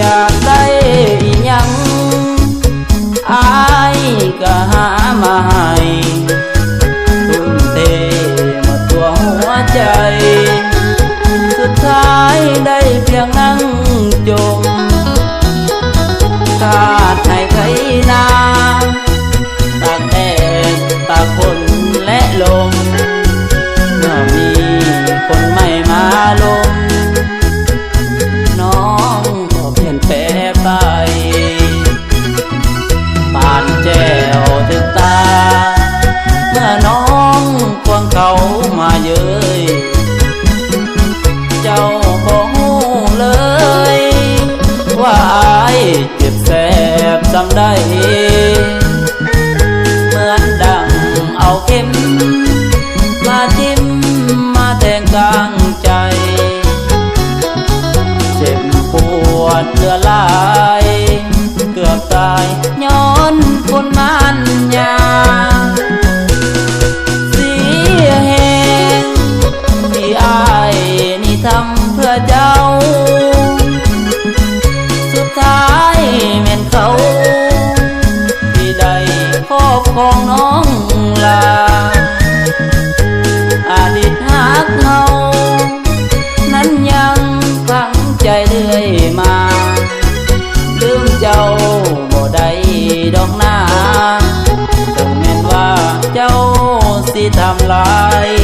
olhar ใด เหมือนดังเอาเข็มมาจิ้มมาแทงกลางใจ เจ็บปวดเลือลาย เจ้าสิทำลาย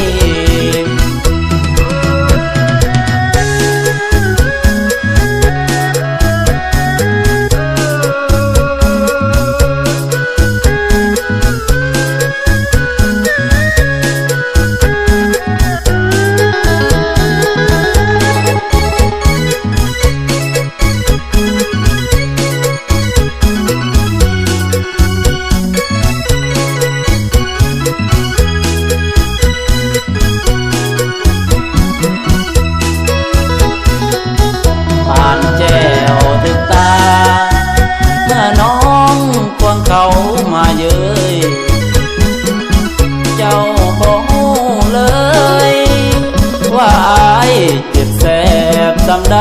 ใด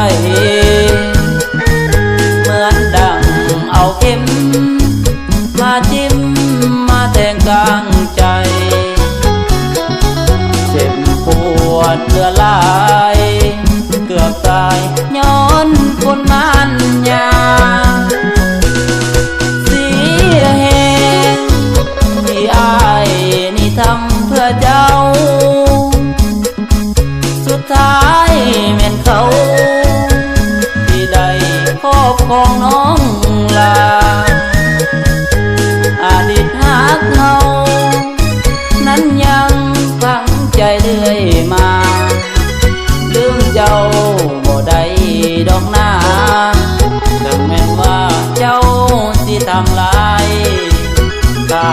เหมือนดังเอาเข็ม มาจิ้มมาแทงกลางใจ เจ็บปวดเกือลาย เกือบตายย้อน ของน้องลาอาดิตหากเฮานั้นยังฝังใจเรื่อยมาลืมเจ้าบ่ได้ดอกนาถึงแม้ว่าเจ้าสิทำลายตา